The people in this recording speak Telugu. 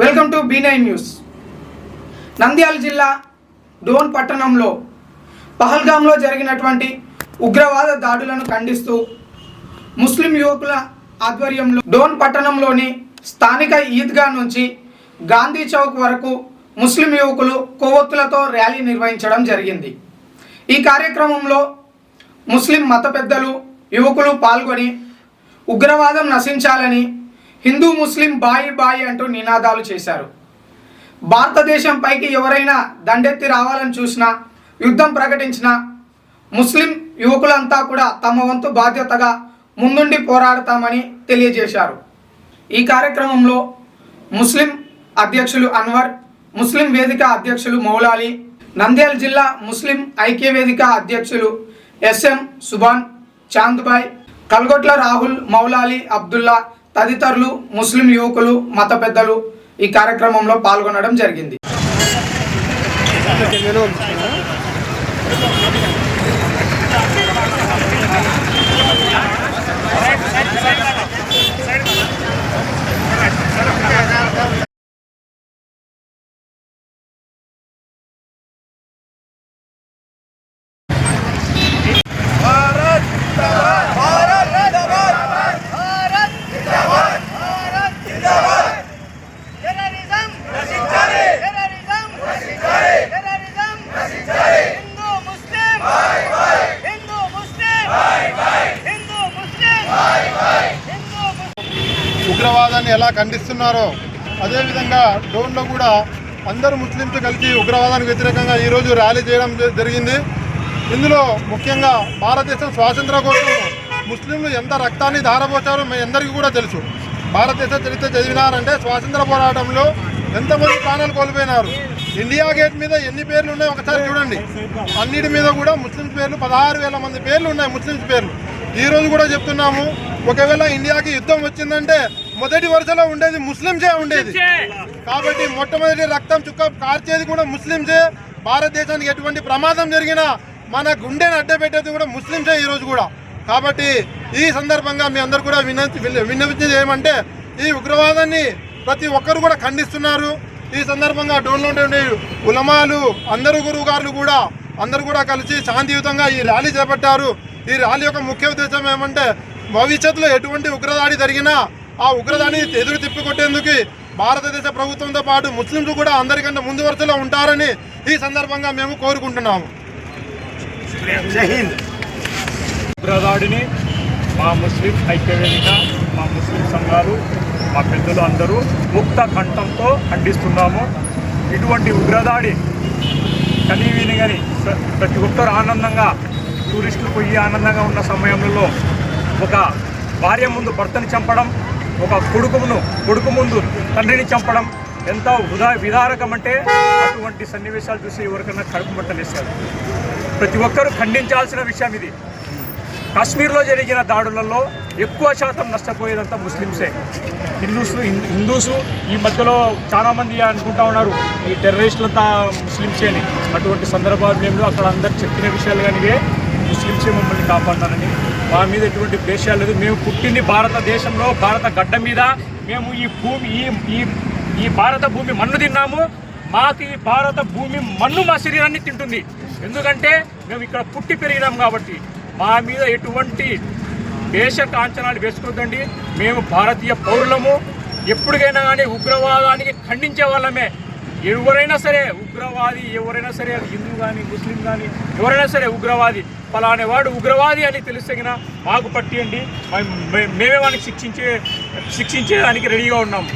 Welcome to B nine news. Nandyal జిల్లా డోన్ పట్టణంలో పహల్గాంలో జరిగినటువంటి ఉగ్రవాద దాడులను ఖండిస్తూ ముస్లిం యువకుల ఆధ్వర్యంలో డోన్ పట్టణంలోని స్థానిక ఈద్గా నుంచి గాంధీ చౌక్ వరకు ముస్లిం యువకులు కొవ్వొత్తులతో ర్యాలీ నిర్వహించడం జరిగింది. ఈ కార్యక్రమంలో ముస్లిం మత పెద్దలు యువకులు పాల్గొని ఉగ్రవాదం నశించాలని హిందూ ముస్లిం బాయి బాయి అంటూ నినాదాలు చేశారు. భారతదేశం పైకి ఎవరైనా దండెత్తి రావాలని చూసినా యుద్ధం ప్రకటించినా ముస్లిం యువకులంతా కూడా తమ వంతు బాధ్యతగా ముందుండి పోరాడతామని తెలియజేశారు. ఈ కార్యక్రమంలో ముస్లిం అధ్యక్షులు అన్వర్ ముస్లిం వేదిక అధ్యక్షులు మౌలాలి నంద్యాల జిల్లా ముస్లిం ఐక్య వేదిక అధ్యక్షులు ఎస్ఎం సుభాన్ చాంద్బాయ్ కల్గొట్ల రాహుల్ మౌలాలి అబ్దుల్లా తదితరులు ముస్లిం యువకులు మత పెద్దలు ఈ కార్యక్రమంలో పాల్గొనడం జరిగింది టెర్రరిజం నశించాలి టెర్రరిజం నశించాలి టెర్రరిజం నశించాలి హిందూ ముస్లిం బై బై హిందూ ముస్లిం బై బై హిందూ ముస్లిం బై బై హిందూ ముస్లిం ఉగ్రవాదాన్ని ఎలా ఖండిస్తున్నారో అదేవిధంగా డ్రోన్లో కూడా అందరూ ముస్లింతో కలిసి ఉగ్రవాదానికి వ్యతిరేకంగా ఈరోజు ర్యాలీ చేయడం జ- జరిగింది. ఇందులో ముఖ్యంగా భారతదేశం స్వాతంత్ర కోసం ముస్లింలు ఎంత రక్తాన్ని ధారపోచారో మీ అందరికీ కూడా తెలుసు. భారతదేశ చరిత్ర చదివినారంటే స్వాతంత్ర పోరాటంలో ఎంతమంది ప్రాణాలు కోల్పోయినారు. ఇండియా గేట్ మీద ఎన్ని పేర్లు ఉన్నాయో ఒకసారి చూడండి. అన్నిటి మీద కూడా ముస్లిం పేర్లు పదహారు వేల మంది పేర్లు ఉన్నాయి ముస్లింస్ పేర్లు. ఈ రోజు కూడా చెప్తున్నాము ఒకవేళ ఇండియాకి యుద్ధం వచ్చిందంటే మొదటి వరుసలో ఉండేది ముస్లింసే ఉండేది. కాబట్టి మొట్టమొదటి రక్తం చుక్క కార్చేది కూడా ముస్లింసే భారతదేశానికి ఎటువంటి ప్రమాదం జరిగినా మన గుండెని అడ్డపెట్టేది కూడా ముస్లింసే ఈ రోజు కూడా. కాబట్టి ఈ సందర్భంగా మీ అందరు కూడా వినంతి విన్నవించేది ఏమంటే ఈ ఉగ్రవాదాన్ని ప్రతి ఒక్కరు కూడా ఖండిస్తున్నారు. ఈ సందర్భంగా డోన్లో ఉండే ఉలమాలు అందరు గురువు గారులు కూడా అందరూ కూడా కలిసి శాంతియుతంగా ఈ ర్యాలీ చేపట్టారు. ఈ ర్యాలీ యొక్క ముఖ్య ఉద్దేశం ఏమంటే భవిష్యత్తులో ఎటువంటి ఉగ్రదాడి జరిగినా ఆ ఉగ్రదాడిని ఎదురు తిప్పికొట్టేందుకు భారతదేశ ప్రభుత్వంతో పాటు ముస్లింలు కూడా అందరికంటే ముందు వరుసలో ఉంటారని ఈ సందర్భంగా మేము కోరుకుంటున్నాము. ఉగ్రదాడిని మా ముస్లిం ఐక్యవేదిక మా ముస్లిం సంఘాలు మా పెద్దలు అందరూ ముక్త కంఠంతో ఖండిస్తున్నాము. ఇటువంటి ఉగ్రదాడి కనీవిని కానీ ప్రతి ఒక్కరు ఆనందంగా టూరిస్టులు పోయి ఆనందంగా ఉన్న సమయంలో ఒక భార్య ముందు భర్తని చంపడం ఒక కొడుకును కొడుకు ముందు తండ్రిని చంపడం ఎంత ఉదా విదారకం అంటే అటువంటి సన్నివేశాలు చూసి ఎవరికైనా కడుపు మట్టలేస్తారు ప్రతి ఒక్కరూ ఖండించాల్సిన విషయం ఇది. కాశ్మీర్లో జరిగిన దాడులలో ఎక్కువ శాతం నష్టపోయేదంతా ముస్లిమ్సే. హిందూస్ హిందూస్ ఈ మధ్యలో చాలామంది అనుకుంటా ఉన్నారు ఈ టెర్రరిస్టులంతా ముస్లిమ్సే అని అటువంటి సందర్భాలు అక్కడ అందరు చెప్పిన విషయాలు కానీ ముస్లింసే మమ్మల్ని కాపాడతారని మా మీద ఎటువంటి ద్వేషాలు లేదు. మేము పుట్టింది భారతదేశంలో భారత గడ్డ మీద. మేము ఈ భూమి ఈ ఈ ఈ భారత భూమి మన్ను తిన్నాము. మాకు ఈ భారత భూమి మన్ను మా శరీరాన్ని తింటుంది. ఎందుకంటే మేము ఇక్కడ పుట్టి పెరిగినాం కాబట్టి. మా మీద ఎటువంటి దేశ కాంచనాలు వేసుకోవద్దండి మేము భారతీయ పౌరులము. ఎప్పటికైనా కానీ ఉగ్రవాదానికి ఖండించే వాళ్ళమే. ఎవరైనా సరే ఉగ్రవాది ఎవరైనా సరే అది హిందూ కానీ ముస్లిం కానీ ఎవరైనా సరే ఉగ్రవాది పలానే వాడు ఉగ్రవాది అని తెలిసిన మాకు పట్టియండి. మేమే వాడిని శిక్షించే శిక్షించేదానికి రెడీగా ఉన్నాము